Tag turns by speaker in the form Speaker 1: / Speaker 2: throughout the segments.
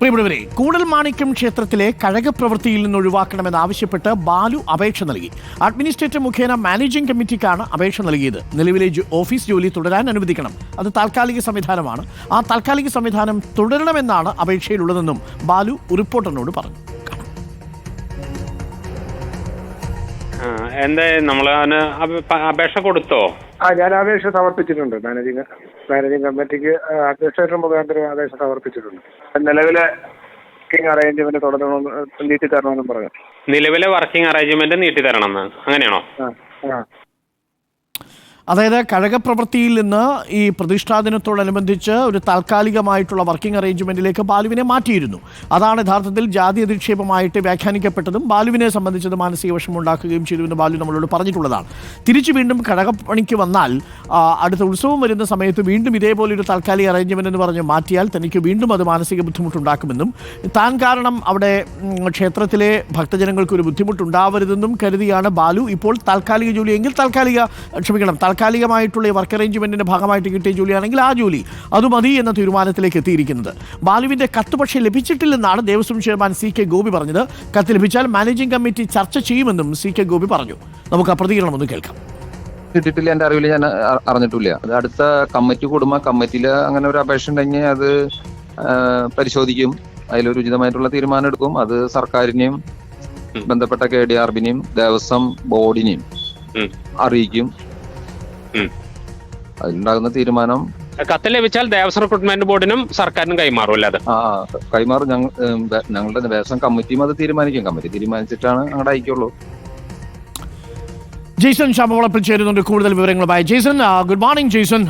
Speaker 1: പ്രിയപ്പെട്ടവരെ കൂടൽമാണിക്യം ക്ഷേത്രത്തിലെ കഴകപ്രവൃത്തിയിൽ നിന്ന് ഒഴിവാക്കണമെന്നാവശ്യപ്പെട്ട് ബാലു അപേക്ഷ നൽകി. അഡ്മിനിസ്ട്രേറ്റർ മുഖേന മാനേജിംഗ് കമ്മിറ്റിക്കാണ് അപേക്ഷ നൽകിയത്. നിലവിലെ ഓഫീസ് ജോലി തുടരാൻ അനുവദിക്കണം. അത് താൽക്കാലിക സംവിധാനമാണ്. ആ താൽക്കാലിക സംവിധാനം തുടരണമെന്നാണ് അപേക്ഷയിലുള്ളതെന്നും ബാലു റിപ്പോർട്ടറിനോട് പറഞ്ഞു.
Speaker 2: എന്താ നമ്മൾ അപേക്ഷ കൊടുത്തോ?
Speaker 3: ആ ഞാൻ അപേക്ഷ സമർപ്പിച്ചിട്ടുണ്ട്. മാനേജിംഗ് മാനേജിംഗ് കമ്മിറ്റിക്ക് അഡ്മിനിസ്ട്രേറ്റർ മുഖാന്തരം അപേക്ഷ സമർപ്പിച്ചിട്ടുണ്ട്. നിലവിലെ വർക്കിംഗ് അറേഞ്ച്മെന്റ് തുടരണമെന്ന് നീട്ടി തരണമെന്നും പറഞ്ഞു.
Speaker 2: നിലവിലെ വർക്കിംഗ് അറേഞ്ച്മെന്റ് നീട്ടി തരണം അങ്ങനെയാണോ?
Speaker 3: ആ ആ.
Speaker 1: അതായത് കഴകപ്രവൃത്തിയിൽ നിന്ന് ഈ പ്രതിഷ്ഠാ ദിനത്തോടനുബന്ധിച്ച് ഒരു താൽക്കാലികമായിട്ടുള്ള വർക്കിംഗ് അറേഞ്ച്മെന്റിലേക്ക് ബാലുവിനെ മാറ്റിയിരുന്നു. അതാണ് യഥാർത്ഥത്തിൽ ജാതി അധിക്ഷേപമായിട്ട് വ്യാഖ്യാനിക്കപ്പെട്ടതും ബാലുവിനെ സംബന്ധിച്ചത് മാനസിക വിഷമം ഉണ്ടാക്കുകയും ചെയ്തുവെന്ന് ബാലു നമ്മളോട് പറഞ്ഞിട്ടുള്ളതാണ്. തിരിച്ചു വീണ്ടും കഴകപ്പണിക്ക് വന്നാൽ അടുത്ത ഉത്സവം വരുന്ന സമയത്ത് വീണ്ടും ഇതേപോലെ ഒരു താൽക്കാലിക അറേഞ്ച്മെന്റ് എന്ന് പറഞ്ഞ് മാറ്റിയാൽ തനിക്ക് വീണ്ടും അത് മാനസിക ബുദ്ധിമുട്ടുണ്ടാക്കുമെന്നും താൻ കാരണം അവിടെ ക്ഷേത്രത്തിലെ ഭക്തജനങ്ങൾക്ക് ഒരു ബുദ്ധിമുട്ടുണ്ടാവരുതെന്നും കരുതിയാണ് ബാലു ഇപ്പോൾ താൽക്കാലിക ജോലി എങ്കിൽ താൽക്കാലിക ക്ഷമിക്കണം താൽക്കാലികമായിട്ടുള്ള ഈ വർക്ക് അറേഞ്ച്മെന്റിന്റെ ഭാഗമായിട്ട് കിട്ടിയ ജോലിയാണെങ്കിൽ ആ ജോലി അത് മതി എന്ന തീരുമാനത്തിലേക്ക് എത്തിയിരിക്കുന്നത്. ബാലുവിന്റെ കത്ത് പക്ഷേ ലഭിച്ചിട്ടില്ലെന്നാണ് Devaswom chairman C K Gopi പറഞ്ഞത്. കത്ത് ലഭിച്ചാൽ മാനേജിംഗ് കമ്മിറ്റി ചർച്ച ചെയ്യുമെന്നും സി കെ ഗോപി പറഞ്ഞു. നമുക്ക് ആ പ്രതികരണം ഒന്ന് കേൾക്കാം.
Speaker 4: കിട്ടിയിട്ടില്ല എന്റെ അറിവിൽ ഞാൻ അറിഞ്ഞിട്ടില്ല. അത് അടുത്ത കമ്മിറ്റി കൂടുമ്പോ കമ്മിറ്റിയിൽ അങ്ങനെ ഒരു അപേക്ഷ ഉണ്ടെങ്കിൽ അത് പരിശോധിക്കും. അതിലൊരു ഉചിതമായിട്ടുള്ള തീരുമാനം എടുക്കും. അത് സർക്കാരിനെയും ബന്ധപ്പെട്ട കെ ഡി ആർബിനെയും ദേവസ്വം ബോർഡിനെയും അറിയിക്കും. അതിലുണ്ടാകുന്ന തീരുമാനം
Speaker 2: കത്ത് ലഭിച്ചാൽ ദേവസ്വം റിക്രൂട്ട്മെന്റ് ബോർഡിനും സർക്കാരിനും കൈമാറും അല്ലാതെ
Speaker 4: ആ കൈമാറും. ഞങ്ങൾ ഞങ്ങളുടെ ദേവസ്വം കമ്മിറ്റിയും അത് തീരുമാനിക്കും. കമ്മിറ്റി തീരുമാനിച്ചിട്ടാണ് അങ്ങോട്ട് അയക്കുള്ളൂ.
Speaker 1: ജെയ്സൺ ശാമവളപ്പിൽ ചേരുന്നുണ്ട് കൂടുതൽ വിവരങ്ങളുമായി. ജെയ്സൺ ഗുഡ് മോർണിംഗ് ജെയ്സൺ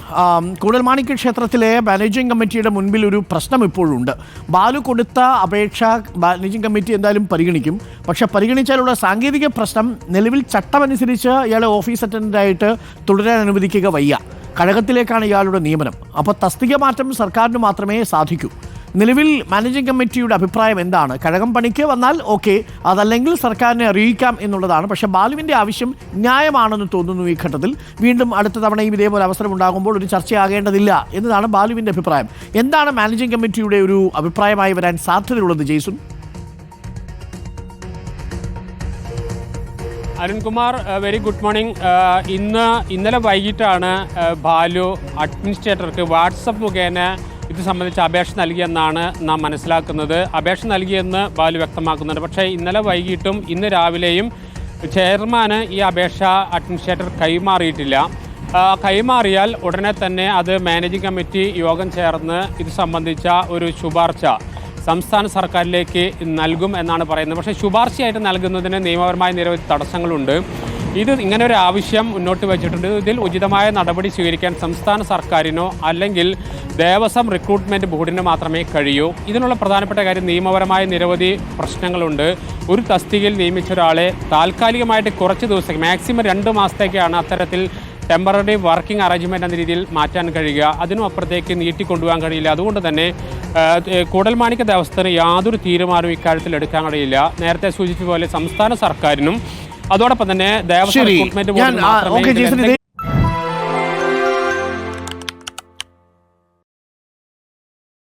Speaker 1: കൂടുതൽ മാണിക്യ ക്ഷേത്രത്തിലെ മാനേജിംഗ് കമ്മിറ്റിയുടെ മുൻപിൽ ഒരു പ്രശ്നം ഇപ്പോഴുണ്ട്. ബാലു കൊടുത്ത അപേക്ഷ മാനേജിംഗ് കമ്മിറ്റി എന്തായാലും പരിഗണിക്കും. പക്ഷെ പരിഗണിച്ചാലുള്ള സാങ്കേതിക പ്രശ്നം നിലവിൽ ചട്ടമനുസരിച്ച് ഇയാളെ ഓഫീസ് അറ്റൻഡന്റായിട്ട് തുടരാൻ അനുവദിക്കുക വയ്യ. കഴകത്തിലേക്കാണ് ഇയാളുടെ നിയമനം. അപ്പോൾ തസ്തിക മാറ്റം സർക്കാരിന് മാത്രമേ സാധിക്കൂ. നിലവിൽ മാനേജിംഗ് കമ്മിറ്റിയുടെ അഭിപ്രായം എന്താണ്? കഴകം പണിക്ക് വന്നാൽ ഓക്കെ അതല്ലെങ്കിൽ സർക്കാരിനെ അറിയിക്കാം എന്നുള്ളതാണ്. പക്ഷെ ബാലുവിന്റെ ആവശ്യം ന്യായമാണെന്ന് തോന്നുന്നു ഈ ഘട്ടത്തിൽ. വീണ്ടും അടുത്ത തവണയും ഇതേപോലെ അവസരം ഉണ്ടാകുമ്പോൾ ഒരു ചർച്ചയാകേണ്ടതില്ല എന്നതാണ് ബാലുവിന്റെ അഭിപ്രായം. എന്താണ് മാനേജിംഗ് കമ്മിറ്റിയുടെ ഒരു അഭിപ്രായമായി വരാൻ സാധ്യതയുള്ളത് Jaison
Speaker 2: Arunkumar very good morning ഇന്ന് ഇന്നലെ വൈകിട്ടാണ് ബാലു അഡ്മിനിസ്ട്രേറ്റർക്ക് വാട്സപ്പ് മുഖേന ഇത് സംബന്ധിച്ച് അപേക്ഷ നൽകിയെന്നാണ് നാം മനസ്സിലാക്കുന്നത്. അപേക്ഷ നൽകിയെന്ന് ബാലു വ്യക്തമാക്കുന്നുണ്ട്. പക്ഷേ ഇന്നലെ വൈകിട്ടും ഇന്ന് രാവിലെയും ചെയർമാന് ഈ അപേക്ഷ അഡ്മിനിസ്ട്രേറ്റർ കൈമാറിയിട്ടില്ല. കൈമാറിയാൽ ഉടനെ തന്നെ അത് മാനേജിംഗ് കമ്മിറ്റി യോഗം ചേർന്ന് ഇത് സംബന്ധിച്ച ഒരു ശുപാർശ സംസ്ഥാന സർക്കാരിലേക്ക് നൽകും എന്നാണ് പറയുന്നത്. പക്ഷേ ശുപാർശയായിട്ട് നൽകുന്നതിന് നിയമപരമായ നിരവധി തടസ്സങ്ങളുണ്ട്. ഇത് ഇങ്ങനെ ഒരു ആവശ്യം മുന്നോട്ട് വെച്ചിട്ടുണ്ട്. ഇതിൽ ഉചിതമായ നടപടി സ്വീകരിക്കാൻ സംസ്ഥാന സർക്കാരിനോ അല്ലെങ്കിൽ ദേവസ്വം റിക്രൂട്ട്മെന്റ് ബോർഡിനോ മാത്രമേ കഴിയൂ. ഇതിനുള്ള പ്രധാനപ്പെട്ട കാര്യം നിയമപരമായ നിരവധി പ്രശ്നങ്ങളുണ്ട്. ഒരു തസ്തികയിൽ നിയമിച്ച ഒരാളെ താൽക്കാലികമായിട്ട് കുറച്ച് ദിവസം മാക്സിമം രണ്ട് മാസത്തേക്കാണ് അത്തരത്തിൽ ടെമ്പററി വർക്കിംഗ് അറേഞ്ച്മെന്റ് എന്ന രീതിയിൽ മാറ്റാൻ കഴിയുക. അതിനും അപ്പുറത്തേക്ക് നീട്ടിക്കൊണ്ടുപോകാൻ കഴിയില്ല. അതുകൊണ്ട് തന്നെ കൂടൽമാണിക്ക ദേവസ്ഥത്തിന് യാതൊരു തീരുമാനവും ഇക്കാര്യത്തിൽ എടുക്കാൻ കഴിയില്ല. നേരത്തെ സൂചിപ്പിച്ച പോലെ സംസ്ഥാന സർക്കാരിനും അതോടൊപ്പം തന്നെ ദേവസ്വം